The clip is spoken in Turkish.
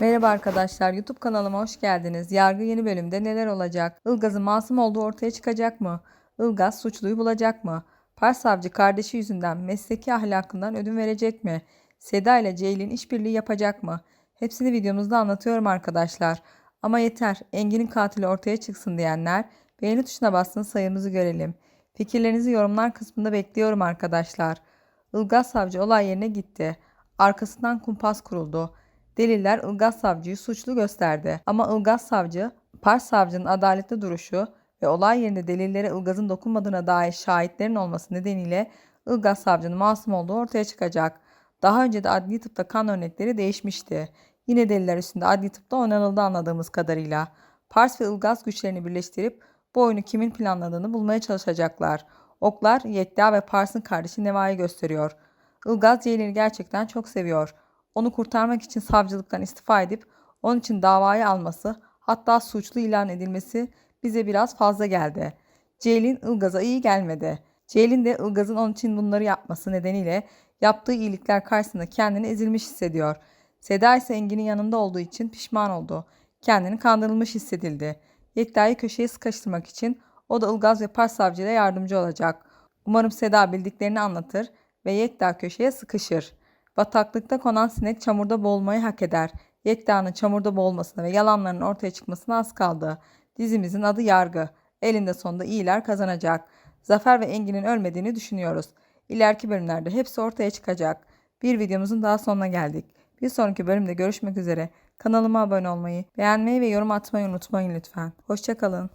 Merhaba arkadaşlar, YouTube kanalıma hoş geldiniz. Yargı yeni bölümde neler olacak? Ilgaz'ın masum olduğu ortaya çıkacak mı? Ilgaz suçluyu bulacak mı? Pars savcı kardeşi yüzünden mesleki ahlakından ödün verecek mi? Seda ile Ceylin işbirliği yapacak mı? Hepsini videomuzda anlatıyorum arkadaşlar. Ama yeter, Engin'in katili ortaya çıksın diyenler beğeni tuşuna bassın sayımızı görelim. Fikirlerinizi yorumlar kısmında bekliyorum arkadaşlar. Ilgaz savcı olay yerine gitti. Arkasından kumpas kuruldu. Deliller Ilgaz Savcı'yı suçlu gösterdi. Ama Ilgaz Savcı, Pars Savcı'nın adaletli duruşu ve olay yerinde delillere Ilgaz'ın dokunmadığına dair şahitlerin olması nedeniyle Ilgaz Savcı'nın masum olduğu ortaya çıkacak. Daha önce de adli tıpta kan örnekleri değişmişti. Yine deliller üstünde adli tıpta onanıldı anladığımız kadarıyla. Pars ve Ilgaz güçlerini birleştirip bu oyunu kimin planladığını bulmaya çalışacaklar. Oklar Yekta ve Pars'ın kardeşi Neva'yı gösteriyor. Ilgaz Ceylin'i gerçekten çok seviyor. Onu kurtarmak için savcılıktan istifa edip onun için davayı alması hatta suçlu ilan edilmesi bize biraz fazla geldi. Ceylin Ilgaz'a iyi gelmedi. Ceylin de Ilgaz'ın onun için bunları yapması nedeniyle yaptığı iyilikler karşısında kendini ezilmiş hissediyor. Seda ise Engin'in yanında olduğu için pişman oldu. Kendini kandırılmış hissedildi. Yekta'yı köşeye sıkıştırmak için o da Ilgaz ve Pars savcıyla yardımcı olacak. Umarım Seda bildiklerini anlatır ve Yekta köşeye sıkışır. Bataklıkta konan sinek çamurda boğulmayı hak eder. Yekta'nın çamurda boğulmasına ve yalanlarının ortaya çıkmasına az kaldı. Dizimizin adı Yargı. Elinde sonunda iyiler kazanacak. Zafer ve Engin'in ölmediğini düşünüyoruz. İleriki bölümlerde hepsi ortaya çıkacak. Bir videomuzun daha sonuna geldik. Bir sonraki bölümde görüşmek üzere. Kanalıma abone olmayı, beğenmeyi ve yorum atmayı unutmayın lütfen. Hoşçakalın.